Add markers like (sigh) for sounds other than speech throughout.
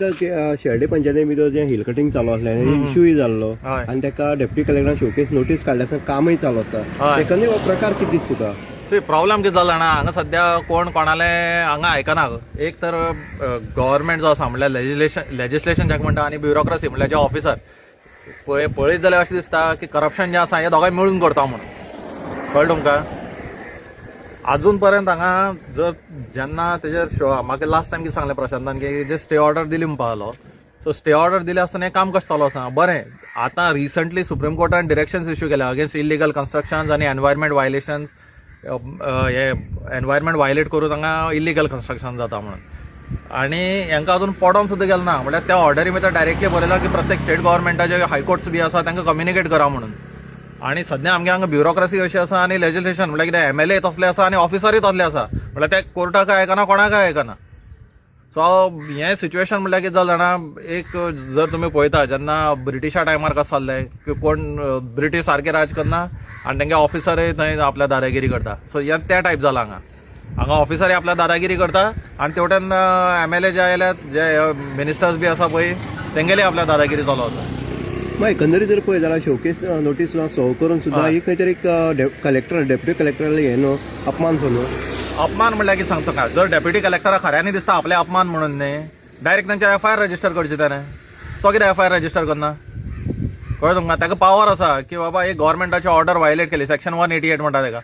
शेर्डे पंचायती भितर जे hill cutting चालू असलें इश्यूय जाल्लो. आनी ताका डेप्युटी कलेक्टरान शोकेस नोटीस काडल्या कामय चालू आसा. एकंदरीत हो प्रकार कितें दिसता तुका सी प्रॉब्लेम कितें जाला जाणा हांगा सध्या कोण कोणाले हांगा आयकना एक तर गव्हर्नमेंट जो आसा म्हणल्यार लेजिस्लेशन लेजिस्लेशन जाका म्हणटा आनी ब्युरोक्रेसी म्हणल्यार जे ऑफिसर पळय पळयत जाल्यार अशें दिसता की करप्शन जें आसा हें दोगांय मेळून करता म्हणून. कळ्ळें तुमकां? अजून पर्यंत हांगा जर जेन्ना तेजेर शो- म्हाका लास्ट टायम कितें सांगलें प्रशांतान की जे स्टे ऑर्डर दिली म्हणपा पावलो सो स्टे ऑर्डर दिले आसतना हें काम कशें चालू आसा बरें आतां रिसंटली सुप्रीम कोर्टान डिरेक्शन्स इश्यू केल्या अगेन्स्ट इलिगल कन्स्ट्रक्शन्स आनी एनवायरमेंट वायलेशन्स हे एनवायरमेंट वायलेट करून हांगा इलिगल कन्स्ट्रक्शन जाता म्हणून. आनी हांकां अजून पडोन सुद्दां गेलें ना म्हळ्यार म्हणजे त्या ऑर्डरी भितर डायरेक्टली बरयलां की प्रत्येक स्टेट गव्हर्मेंटाचे हायकोर्ट्स बी आसा तांकां कम्युनिकेट करा म्हणून. आनी सध्या आमगे हांगा ब्युरोक्रसी अशी आसा आनी लेजिस्लेशन म्हळ्यार कितें एम एल ए तसले आसा आनी ऑफिसरूय तसले आसा. म्हळ्यार ते कोर्टाक आयकना कोणाक आयकना सो हें सिच्युएशन म्हळ्यार कितें जालें जाणा एक जर तुमी पळयता जेन्ना ब्रिटिशा टायमार कशें जाल्लें की कोण ब्रिटीश सारके राज करना आनी तेंगे ऑफिसरूय थंय आपल्या दादागिरी करता. सो हें त्या टायप जालां हांगा. हांगा ऑफिसरय आपल्या दादागिरी करता आनी तेवटेन एम एल ए जे आयल्यात जे मिनिस्टर्स बी आसा पळय तेंगेले आपल्या दादागिरी चलो आसा. मग एकंदरीत जर पळय जाल्यार शोकेस नोटीस सुद्दां सॉल्व करून सुद्दां ही. खंय तरी कलेक्टर डेप्युटी कलेक्टर हें न्हू अपमान सो न्हू अपमान म्हणल्यार कितें सांगता काय? जर डेप्युटी कलेक्टरा खऱ्यांनी दिसता आपले अपमान म्हणून न्ही डायरेक्ट तांचेर एफ आय आर रजिस्टर करचे त्याने. तो कितें एफ आय आर रजिस्टर करना कळ्ळें तुमकां ताका पावर आसा की बाबा एक गव्हर्मेंटाची ऑर्डर वायलेट केली. सेक्शन वन एटी एट म्हणटा ताका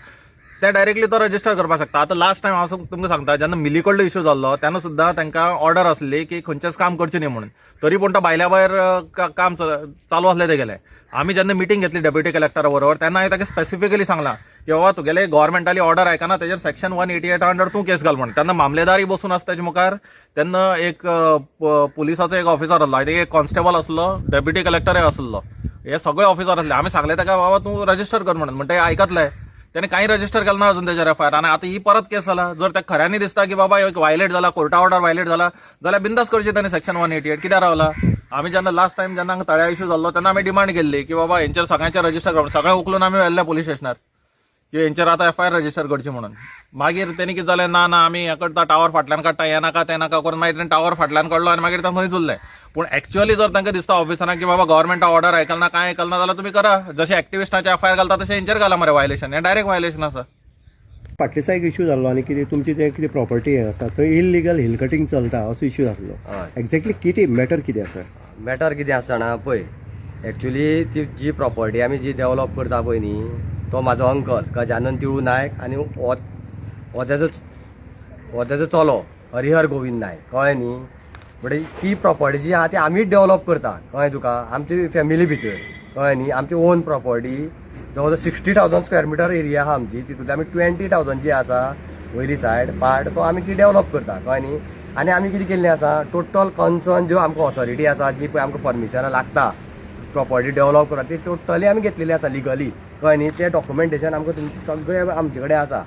ते डायरेक्टली तो रजिस्टर करपाक शकता. आतां लास्ट टायम हांव तुमकां सांगता जेन्ना मिली कडलो इश्यू जाल्लो तेन्ना सुद्दां तांकां ऑर्डर आसली की खंयचेंच काम करचें न्ही म्हणून. तरी पूण तो भायल्या भायर का- काम चालू आसलें तेगेलें आमी जेन्ना मिटींग घेतली डेप्युटी कलेक्टरा बरोबर तेन्ना हांवें ताका स्पेसिफिकली सांगलां की बाबा तुगेले गव्हर्मेंटाली ऑर्डर आयकना तेजेर section one eighty eight under तूं केस घाल म्हण तेन्ना मामलेदारी बसून आसा तेजे मुखार तेन्ना एक पुलिसाचो एक ऑफिसर आसलो एक कॉन्स्टेबल आसलो डेप्युटी कलेक्टरय आसलो हे सगळे ऑफिसर आसले आमी सांगले ताका बाबा तूं रजिस्टर कर म्हणून. म्हणटा आयकतले त्याने काही रजिस्टर केलं ना अजून त्याच्यावर एफ आय आर आणि आता ही परत केस झाला. जर त्या खऱ्यांनी दिसता की बाबा एक व्हायलेट झाला कोर्टा ऑर्डर वायलेट झाला जाल्यार बिंदास करची त्याने सेक्शन वन एटी एट कित्याक रावला आम्ही जेन्ना लास्ट टाइम जेन्ना तळ्या इश्यू जाल्लो तेन्ना आम्ही डिमांड केल्ली की बाबा हेंचेर सगळ्यांचे रजिस्टर करून सगळें उखलून आम्ही व्हेल्ल्या पुलीस स्टेशनार हेंचेर आतां एफ आय आर रजिस्टर करची म्हणून. मागीर तेणी कितें जालें ना ना आमी हें करता टावर फाटल्यान काडटा हें नाका तें नाका करून मागीर टावर फाटल्यान काडलो आनी मागीर तो थंयच उरलें पूण एक्च्युअली जर तांकां दिसता ऑफिसरांक की बाबा गव्हर्मेंटा ऑर्डर आयकलना काय आयकलना जाल्यार तुमी करा. जशें एक्टिविस्टाचे एफ आय आर घालता तशें हेंचेर घाला मरे वायलेशन हें डायरेक्ट वायलेशन आसा फाटलेसा एक इश्यू जाल्लो आनी कितें तुमची जें कितें प्रॉपर्टी आसा थंय इलिगल हिल कटिंग चलता असो इश्यू जाल्लो हय. एक्झॅक्टली कितें? मॅटर कितें आसा मॅटर कितें आसता जाणा पळय एक्च्युली ती जी प्रॉपर्टी आमी जी डेवलप करता पळय न्ही तो म्हाजो अंकल गजानन तिळू नायक आनी हो हो तेजो हो तेजो चलो हरिहर गोविंद नायक. कळ्ळें न्ही? म्हणजे ती प्रॉपर्टी जी आहा ती आमीच डेवलप करता कळ्ळें तुका? आमची फॅमिली भितर कळ्ळें न्ही? आमची ओन प्रॉपर्टी जवळ जवळ sixty thousand square metre area आहा आमची. तितूंतली आमी ट्वेंटी थावजंड जी आसा वयली सायड पार्ट तो आमी ती डेवलप करता कळ्ळें न्ही? आनी आमी कितें केल्लें आसा टोटल कन्सर्न ज्यो आमकां ऑथॉरिटी आसा जी पळय आमकां परमिशनां लागता प्रॉपर्टी डेवलप करता ती टोटली आमी घेतलेली आसा लिगली कळ्ळें न्ही? तें डॉक्युमेंटेशन आमकां तुमचें सगळें आमचे कडेन आसा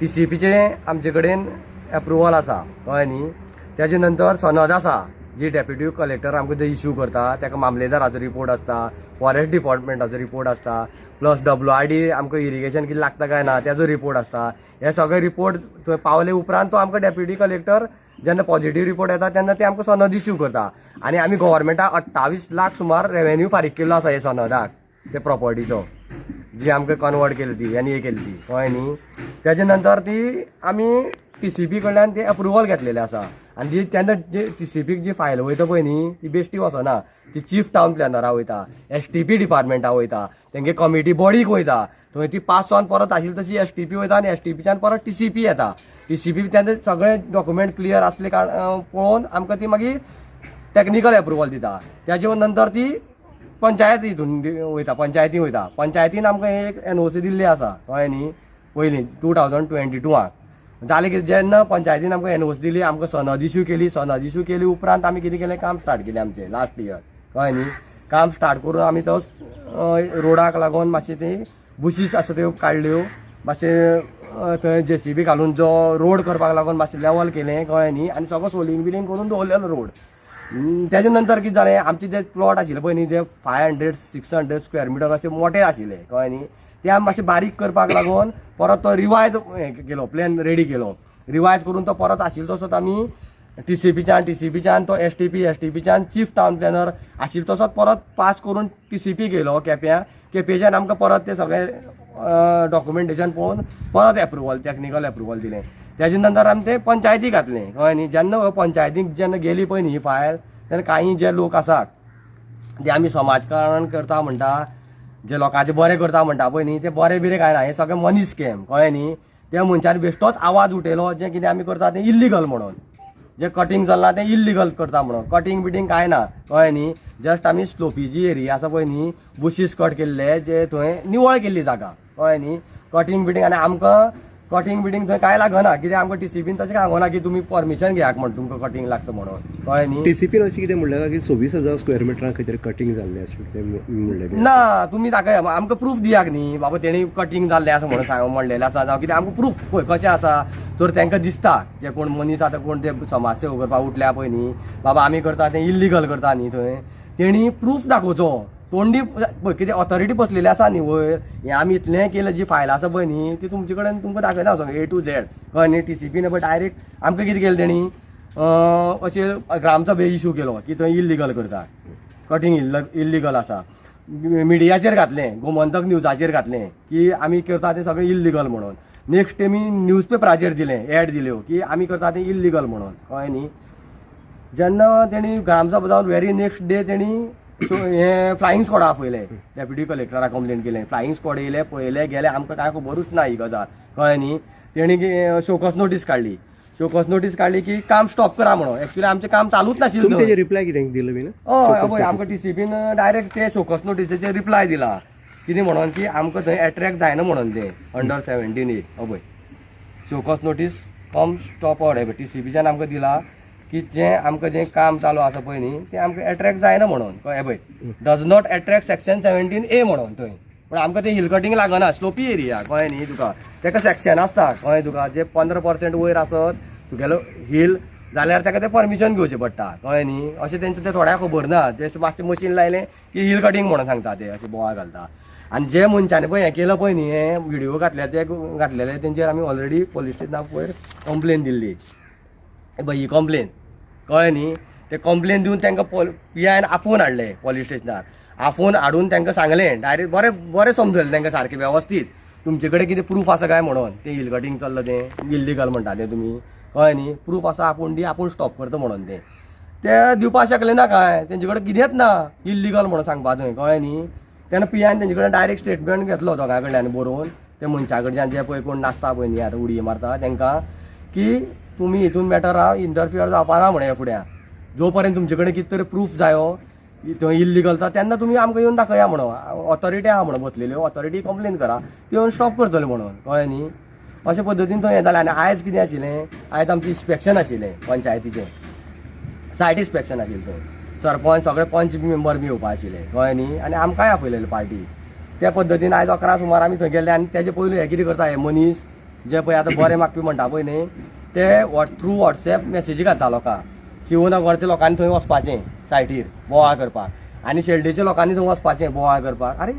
टी सी पीचें आमचे कडेन एप्रुवल आसा कळ्ळें न्ही? तेजे नंतर सनद आसा जी डेप्युटी कलेक्टर आमकां ते इश्यू करता ताका मामलेदाराचो रिपोर्ट आसता फॉरेस्ट डिपार्टमेंटाचो रिपोर्ट आसता प्लस डब्ल्यू आय डी आमकां इरिगेशन कितें लागता काय ना तेजो रिपोर्ट आसता हे सगळे रिपोर्ट थंय पावले उपरांत तो आमकां डेप्युटी कलेक्टर जेन्ना पॉझिटीव रिपोर्ट येता तेन्ना ते आमकां सनद इश्यू करता आनी आमी गव्हर्मेंटाक अठ्ठावीस लाख सुमार रेवेन्यू फारीक केल्लो आसा हे सनदाक ते प्रॉपर्टीचो जी आमकां कन्वर्ट केली ती आनी हे केली ती. कळ्ळें न्ही तेजे नंतर ती आमी टी सी पी कडल्यान ते अप्रुवल घेतलेलें आसा आनी जी तेन्ना जी टी सी पीक जी फायल वयता पळय न्ही ती बेश्टी वचना ती चीफ टावन प्लॅनरा वयता एस टी पी डिपार्टमेंटा वयता तेंगे कमिटी बॉडीक वयता. थंय ती पास जावन परत आशिल्ली तशी एस टी पी वयता आनी एस टी पीच्यान परत टी सी पी येता. टी सी पी तेन्ना सगळे डॉक्युमेंट क्लियर आसले कारण पळोवन आमकां ती मागीर टॅक्निकल एप्रुवल दिता. तेजे नंतर ती पंचायत हितून वयता पंचायतीन वयता. पंचायतीन आमकां एक एन ओ सी दिल्ली आसा कळ्ळें न्ही पयलीं टू थावजंड ट्वेंटी टुवाक जालें की जेन्ना पंचायतीन आमकां एन दिली आमकां सनद इश्यू केली सनद इश्यू केली उपरांत आमी कितें केलें? काम स्टार्ट केलें आमचें लास्ट इयर कळ्ळें न्ही काम स्टार्ट करून आमी तो रोडाक लागून मातशें ती बुशीस आसा त्यो काडल्यो मातशें थंय जे सी बी घालून जो रोड करपाक लागून मातशें लेवल केलें कळ्ळें न्ही आनी सगळो सोलींग बिलींग करून दवरलेलो रोड तेज्या नंतर कितें जालें आमचे जे प्लॉट आशिल्ले पळय न्ही जे five hundred six hundred square metre अशे मोठे आशिल्ले कळ्ळें न्ही ते मातशें बारीक करपाक लागून परत तो रिवायज हें केलो प्लॅन रेडी केलो. रिवायज करून तो परत आशिल्लो तसोच आमी टी सी पीच्यान टी सी पीच्यान तो S T P S T पीच्यान chief town planner आशिल्लो तसोच परत पास करून टी सी पी गेलो केप्यां केपेच्यान आमकां परत ते सगळें डॉक्युमेंटेशन पळोवन परत एप्रुवल टॅक्निकल एप्रुवल दिलें. त्याच्या नंतर आमी ते पंचायतीक घातलें. कळ्ळें न्ही जेन्ना हो पंचायतीक जेन्ना गेली पळय न्ही ही फायल तेन्ना काही जे लोक आसात जे आमी समाजकारण करता म्हणटा जे लोकांचे बरें करता म्हणटा पळय न्ही ते बरें बिरें काय ना हे सगळें मनी स्कॅम कळ्ळें न्ही? त्या मनशान बेश्टोच आवाज उठयलो जें कितें आमी करता तें इल्लिगल म्हणून. जे कटींग चल्लां तें इल्लिगल करता म्हणून. कटींग बिटींग काय ना कळ्ळें न्ही? जस्ट आमी स्लोपी जी एरिया आसा पळय न्ही बुशीस कट केल्ले जे थंय निवळ केल्ली जागा कळ्ळें न्ही? कटींग बिटींग आनी आमकां कटींग बिटींग थंय काय लागना कित्याक आमकां टी सी बीन तशें सांगना की तुमी परमिशन घेयात म्हण तुमकां कटींग लागता म्हणून. कळ्ळें न्ही? टीसीपीन अशें कितें म्हणलें की सव्वीस हजार स्क्वेअर मिटरां खंय तरी कटींग जाल्लें अशें कितें म्हणलें. ना तुम्ही दाखय आमकां प्रूफ दियाक न्ही? बाबा तेणी कटींग जाल्लें आसा म्हणून सांग म्हणलेलें. आसा जावं कितें आमकां प्रूफ पळय कशें आसा तर तांकां दिसता. जे कोण मनीस आतां कोण ते समाज सेवा करपाक उठल्या पळय न्ही बाबा आमी करता तें इल्लिगल करता न्ही थंय तेणी प्रूफ दाखोवचो. तोंडी पळय कितें ऑथॉरिटी बसलेली आसा न्ही वयर हें आमी इतलें केलें जी फायल आसा पळय न्ही ती तुमचे कडेन तुमकां दाखयता सगळें ए टू झॅड कळ्ळें न्ही टी सी पीन डायरेक्ट आमकां कितें केलें तेणी अशें ग्रामसभे इशू केलो की थंय इल्लिगल करता. कटींग इल्ल इल्लिगल आसा मिडियाचेर घातलें गोमंतक न्यूजाचेर घातलें की आमी करता तें सगळें इल्लिगल म्हणून. नेक्स्ट तेमी न्यूज पेपराचेर दिलें एड दिल्यो की आमी करता तें इल्लिगल म्हणून. कळ्ळें न्ही? जेन्ना तेणी ग्रामसभा जावन व्हेरी नेक्स्ट डे तेणी सो हें फ्लायींग स्कॉडा आपयलें डेप्युटी कलेक्टरा कंप्लेन केलें. फ्लायींग स्कॉड येयले पळयले गेले आमकां कांय खबरूच ना ही गजाल. कळ्ळें न्ही? तेणी शोकस नोटीस काडली शोकस नोटीस काडली की काम स्टॉप करा म्हणून. एक्चुअली आमचें काम चालूच नाशिल्लें रिप्लाय कितें दिलो बीन हय हय आमकां टीसीबीन डायरेक्ट ते शोकस नोटिसेचेर रिप्लाय दिला. कितें म्हणून की आमकां थंय एट्रॅक्ट जायना म्हणून ते अंडर सेव्हन्टीन एट हय. Show cause notice cum stop order टीसीबीच्यान आमकां दिला. की जें आमकां जें काम चालू आसा पळय न्ही तें आमकां एट्रॅक्ट जायना म्हणून. कळ्ळें पळय. Does not attract section seventeen A म्हणून थंय. पूण आमकां तें हिल कटींग लागना स्लोपी एरिया कळ्ळें न्ही तुका? तेका सेक्शन आसता कळ्ळें तुका जे पंदरा पर्सेंट वयर आसत तुगेलो हिल जाल्यार ताका तें परमिशन घेवचें पडटा कळ्ळें न्ही? अशें तेंचें तें थोड्यांक खबर ना. ते मातशें मशीन लायलें की हिल कटींग म्हणून सांगता ते अशें बोवाळ घालता. आनी जे मनशांनी पळय हें केलं पळय न्ही हें व्हिडिओ घातले ते घातलेले तेंचेर आमी ऑलरेडी पोलीस स्टेशनाक पयर कंप्लेन दिल्ली. पळय ही कंप्लेन कळ्ळें न्ही? ते कंप्लेन दिवन तांकां पॉल पी आयन आपोवन हाडलें पोलीस स्टेशनार आपोवन हाडून तांकां सांगलें डायरेक्ट बरें बरें समजलें तांकां सारकें वेवस्थीत तुमचे कडेन कितें प्रूफ आसा काय म्हणून? तें हिलकटींग चल्लां तें. इल्लिगल म्हणटा तें तुमी कळ्ळें न्ही? प्रूफ आसा आपूण दी आपूण स्टॉप करता म्हणून तें. ते दिवपाक शकले ना काय? तेंचे कडेन कितेंच ना? इल्लिगल म्हणून सांगपा थंय कळ्ळें न्ही? तेन्ना पी आयन तेंचे कडेन डायरेक्ट स्टेटमेंट घेतलो दोगां कडल्यान बरोवन ते मनशा कडच्यान जे पळय कोण नाचता पळय न्ही आतां उडी मारता तांकां की तुमी हितून मॅटर हा इंटरफियर जावपाना म्हणे फुड्या जो पर्यंत तुमचे कडेन कितें तरी प्रूफ जायो थंय इल्लिगल जाता तेन्ना तुमी आमकां येवन दाखया म्हणून. ऑथॉरिटी आहा म्हणून बसलेल्यो ऑथॉरिटी कंप्लेन करा. त्यो येवन स्टॉप करतले म्हणून. कळ्ळें न्ही? अशे पद्दतीन थंय हें जालें आनी आयज कितें आशिल्लें आयज आमचें इन्स्पेक्शन आशिल्लें पंचायतीचें. सायट इन्स्पेक्शन आशिल्लें थंय सरपंच सगळे पंच मेंबर बी येवपा आशिल्ले कळ्ळें न्ही? आनी आमकांय आपयलेली पार्टी त्या पद्दतीन आयज अकरा सुमार आमी थंय गेल्ले आनी तेजे पयलीं हें कितें करता हे मनीस जे पळय आतां बरें मागपी म्हणटा पळय न्ही ते वॉट थ्रू वॉट्सॅप मॅसेजी घालता लोकांक शिवनगरच्या लोकांनी थंय वचपाचें सायटीर बोवाळ करपाक. आनी शेल्डेच्या लोकांनी थंय वचपाचें बोवाळ करपाक. आरे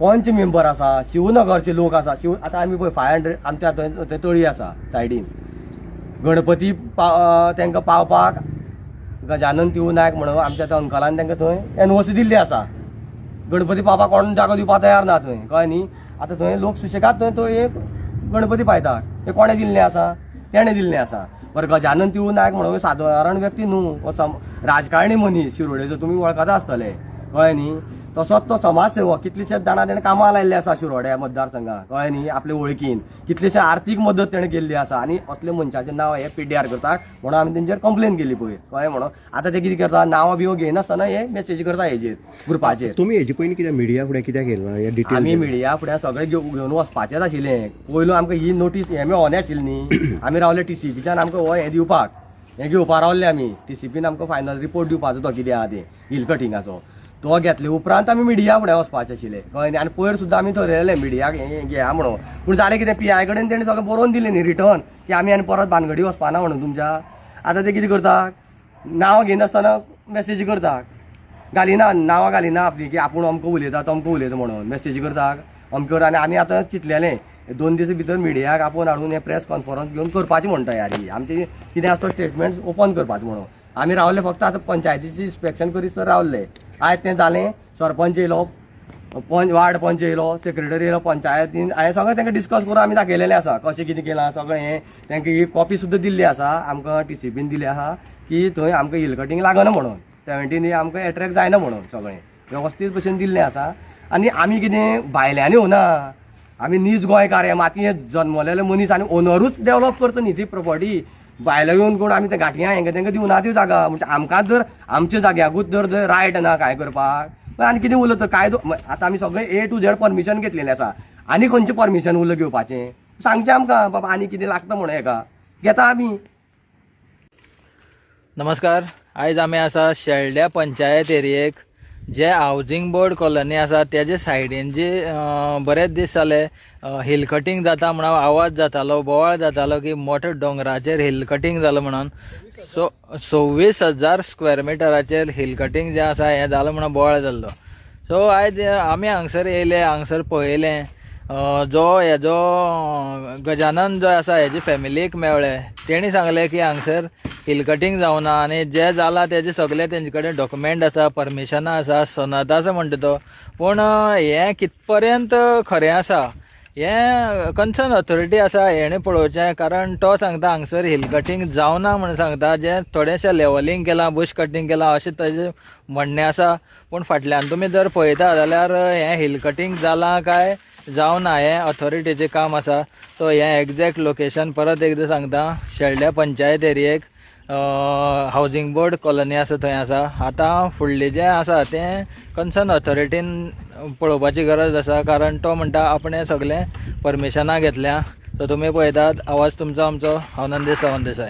पंच मेंबर आसा? शिवनगरचे लोक आसा. शिव आतां आमी पळय फाय हंड्रेड आमच्या थंय थंय तळी आसा सायडीन. गणपती पाव तांकां पावपाक गजानन तिवू नायक म्हणून आमच्या त्या अंकलान तांकां थंय एनओसी दिल्ली आसा. गणपती पावपाक कोण जागो दिवपाक तयार ना थंय. कळ्ळें न्ही? आतां थंय लोक सुशेगाद थंय थंय एक गणपती पायता. हे कोणें दिल्लें आसा? तेणें दिल्लें आसा बरं गजानन तिवू नायक म्हणून सादारण व्यक्ती न्हू हो राजकारणी मनीस शिरोडेचो तुमी वळखता आसतले कळ्ळें न्ही? तसोच तो समाजसेवक कितलेशेच जाणां तेणें कामां लायल्ले आसा शिरोड्या मतदारसंघात. कळ्ळें न्ही आपले वळखीन कितलेशे आर्थीक मदत तेणें केल्ली आसा आनी असले मनशाचें नांव हे पिड्ड्यार करता म्हणून आमी तेंचेर कंप्लेन केली पळय कळ्ळें म्हणून. आतां ते कितें करता नांवां बिंवां घेयनासतना हे मेसेज करता हेजेर ग्रुपाचेर तुमी हेजे पयलीं कित्याक मिडिया फुडें कित्याक डिटेल आमी मिडिया फुडें सगळें घेव- घेवन वचपाचेंच आशिल्लें पयलू आमकां ही नोटीस हें मेळोनी आशिल्ली न्ही (coughs) आमी रावले टी सी पीच्यान आमकां हो हें दिवपाक. हें घेवपा रावल्ले आमी टी सी पीन आमकां फायनल रिपोर्ट दिवपाचो तो कितें आहा तें. हिल कटिंगाचो तो घेतले उपरांत आमी मिडिया फुडें वचपाचें आशिल्लें कळ्ळें न्ही? आनी पयर सुद्दां आमी थरयलें मिडियाक हें घेया म्हणून पूण जालें कितें पी आय कडेन तेणें सगळें बरोवन दिलें न्ही रिटर्न की आमी आनी परत भानगडी वचपाना म्हणून तुमच्या. आतां ते कितें करता? नांव घेयनासतना मॅसेज करता घालिना नांवां घालिना आपली की आपूण अमको उलयता तमको उलयता म्हणून मॅसेज करता अमके आनी आमी आतां चिंतलेलें. दोन दीस भितर मिडियाक आपोवन हाडून हें प्रेस कॉन्फरन्स घेवन करपाचें म्हणटा तयारी. आमची कितें आसा तो स्टेटमेंट ओपन करपाचो म्हणून. आमी रावले फक्त आतां पंचायतीची इन्स्पेक्शन करीत रावले. आयज तें जालें सरपंच येयलो पंच वार्ड पंच येयलो सेक्रेटरी येयलो पंचायतीन हांवें सगळें तांकां डिस्कस करून आमी दाखयलेलें आसा कशें कितें केलां सगळें हें. तांकां ही कॉपी सुद्दां दिल्ली आसा आमकां टी सी बीन दिली आसा की थंय आमकां हिल कटींग लागना म्हणून. सेव्हन्टीन आमकां एट्रॅक्ट जायना म्हणून सगळें. वेवस्थीत भशेन दिल्लें आसा आनी आमी कितें भायल्यांनी होना. आमी नीज गोंयकार हे मातयेंत जल्मलेले मनीस आनी ओनरूच डेवलप करता न्ही ती प्रॉपर्टी भायलो येवन कोण आमी त्या गांठयां हेंका तेंका दिवना त्यो जागा. म्हणजे आमकां जर आमच्या जाग्याकूच जर जर रायट ना काय करपाक. आनी कितें उरलं तर कायदो आतां आमी सगळें ए टू झेड परमिशन घेतलेलें आसा. आनी खंयचें परमिशन उरलं घेवपाचें? सांगचें आमकां बाबा आनी कितें लागता म्हणून हेका. घेता आमी. नमस्कार. आयज आमी आसा शेल्ड्या पंचायत एरियेक जे हावजींग बोर्ड कॉलनी आसा तेजे सायडीन जी बरेच दीस जाले हिल कटींग जाता म्हणून आवाज जातालो बोवाळ जातालो की मोठ्या डोंगराचेर हिल कटींग जालो म्हणून. सो सव्वीस हजार स्क्वेअर मिटराचेर हिल कटींग जें आसा हें जालो म्हणून बोवाळ जाल्लो सो आयज आमी हांगसर येयले हांगसर पळयलें. जो हेजो गजानन जो आसा हेजी फॅमिलीक मेळ्ळे तेणी सांगलें की हांगसर हिल कटींग जावना आनी जें जालां तेजे सगळे तेंचे कडेन डॉक्युमेंट आसा परमिशनां आसा सनद आसा म्हणटा तो. पूण हें हें कितपर्यंत खरें आसा? हें कन्सर्न ऑथॉरिटी आसा हेणें पळोवचें कारण तो सांगता हांगसर हिल कटींग जावना म्हणून सांगता जें थोडेंशें लेवलिंग केलां बुश कटींग केलां अशें ताजें म्हणणें आसा. पूण फाटल्यान तुमी जर पळयता जाल्यार हें हिल कटींग जालां काय? जावना हें ऑथॉरिटीचें काम आसा तो हें एग्जॅक्ट लोकेशन परत एकदां सांगता शेल्ड्या पंचायत एरियेक हावजींग बोर्ड कॉलनी आसा थंय आसा आतां फुडलें जें आसा तें कन्सर्न ऑथॉरिटीन पळोवपाची गरज आसा कारण तो म्हणटा आपणें सगलें परमिशनां घेतल्या सो तुमी पळयतात आवाज तुमचो आमचो हांव नंदेश सावंत देसाय